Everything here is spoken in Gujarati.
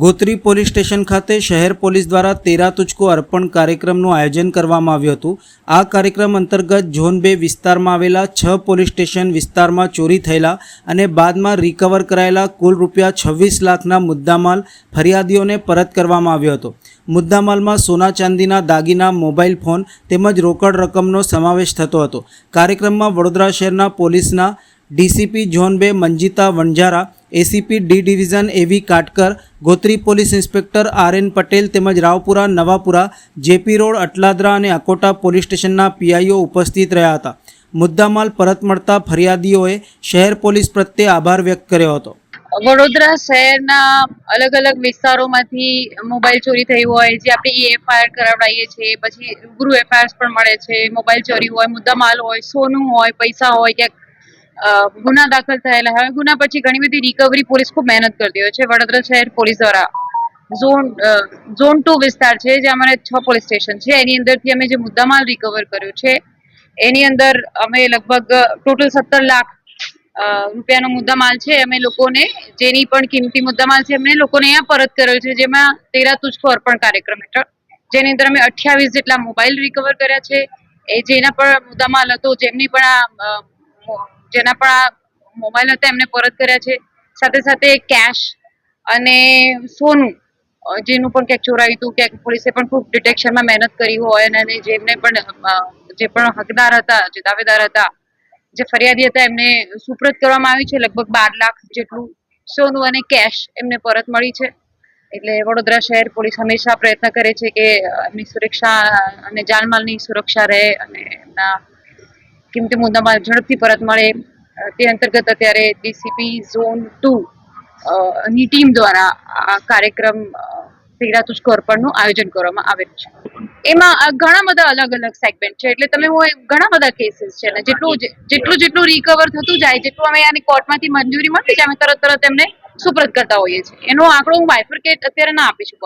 ગોત્રી પોલીસ સ્ટેશન ખાતે શહેર પોલીસ દ્વારા તેરા તુચકો અર્પણ કાર્યક્રમનું આયોજન કરવામાં આવ્યું હતું. આ કાર્યક્રમ અંતર્ગત ઝોન બે વિસ્તારમાં આવેલા છ પોલીસ સ્ટેશન વિસ્તારમાં ચોરી થયેલા અને બાદમાં રિકવર કરાયેલા કુલ રૂપિયા છવ્વીસ લાખના મુદ્દામાલ ફરિયાદીઓને પરત કરવામાં આવ્યો હતો. મુદ્દામાલમાં સોના ચાંદીના દાગીના, મોબાઈલ ફોન તેમજ રોકડ રકમનો સમાવેશ થતો હતો. કાર્યક્રમમાં વડોદરા શહેરના પોલીસના ડીસીપી ઝોન બે Manjita Vanzara, ACP D division AV Katkar, Gotri police inspector R N Patel તેમજ રાવપુરા, નવાપુરા, જેપી રોડ, અટલાદરા અને અકોટા પોલીસ સ્ટેશનના પીઆઈઓ ઉપસ્થિત રહ્યા હતા. મુદ્દામાલ પરત મળતા ફરિયાદીઓએ શહેર પોલીસ પ્રત્યે આભાર વ્યક્ત કર્યો હતો. વડોદરા શહેરના અલગ અલગ વિસ્તારોમાંથી મોબાઈલ ચોરી થઈ હોય, જે આપણે એફઆઈઆર કરાવડાવીએ છીએ, પછી રૂબરૂ એફઆઈઆર પણ મળે છે, મોબાઈલ ચોરી હોય, મુદ્દામાલ હોય, સોનું હોય, પૈસા હોય, ક્યાંક ગુના દાખલ થયેલા. હવે ગુના પછી ઘણી બધી રિકવરી પોલીસ ખૂબ મહેનત કરતી હોય છે. વડોદરા શહેર પોલીસ દ્વારા ઝોન ઝોન ટુ વિસ્તાર છે જે અમારે છ પોલીસ સ્ટેશન છે. એની અંદરથી અમે જે મુદ્દામાલ રિકવર કર્યો છે, એની અંદર અમે લગભગ ટોટલ સત્તર લાખ રૂપિયાનો મુદ્દામાલ છે. અમે લોકોને જેની પણ કિંમતી મુદ્દામાલ છે એમને લોકોને અહીંયા પરત કર્યો છે. જેમાં તેરા તુજકો અર્પણ કાર્યક્રમ હેઠળ. જેની અંદર અમે અઠ્યાવીસ જેટલા મોબાઈલ રિકવર કર્યા છે. એ જેના પણ મુદ્દામાલ હતો, જેમની પણ આ જેના પણ આ મોબાઈલ હતા, એમને પરત કર્યા છે. સાથે સાથે કેશ અને સોનું જેનું પણ ક્યાંક ચોરાયું હતું, ક્યાંક પોલીસે પણ ખૂબ ડિટેક્શનમાં મહેનત કરી હોય અને જેમને પણ જે પણ હકદાર હતા, જે દાવેદાર હતા, જે ફરિયાદી હતા, એમને સુપ્રત કરવામાં આવ્યું છે. લગભગ બાર લાખ જેટલું સોનું અને કેશ એમને પરત મળી છે. એટલે વડોદરા શહેર પોલીસ હંમેશા પ્રયત્ન કરે છે કે એમની સુરક્ષા અને જાનમાલની સુરક્ષા રહે અને એમના કિંમતી મુદ્દામાં ઝડપથી પરત મળે. તે અંતર્ગત અત્યારે ડીસીપી ઝોન ટુ ની ટીમ દ્વારા આ કાર્યક્રમ તેરા તુજકો અર્પણનું આયોજન કરવામાં આવેલું છે. એમાં ઘણા બધા અલગ અલગ સેગમેન્ટ છે. એટલે તમે હું ઘણા બધા કેસીસ છે ને જેટલું જેટલું જેટલું રિકવર થતું જાય, જેટલું અમે આની કોર્ટમાંથી મંજૂરી મળતી જાય, અમે તરત તરત એમને સુપ્રત કરતા હોઈએ છીએ. એનો આંકડો હું બાયફર્કેટ અત્યારે ના આપી શકું.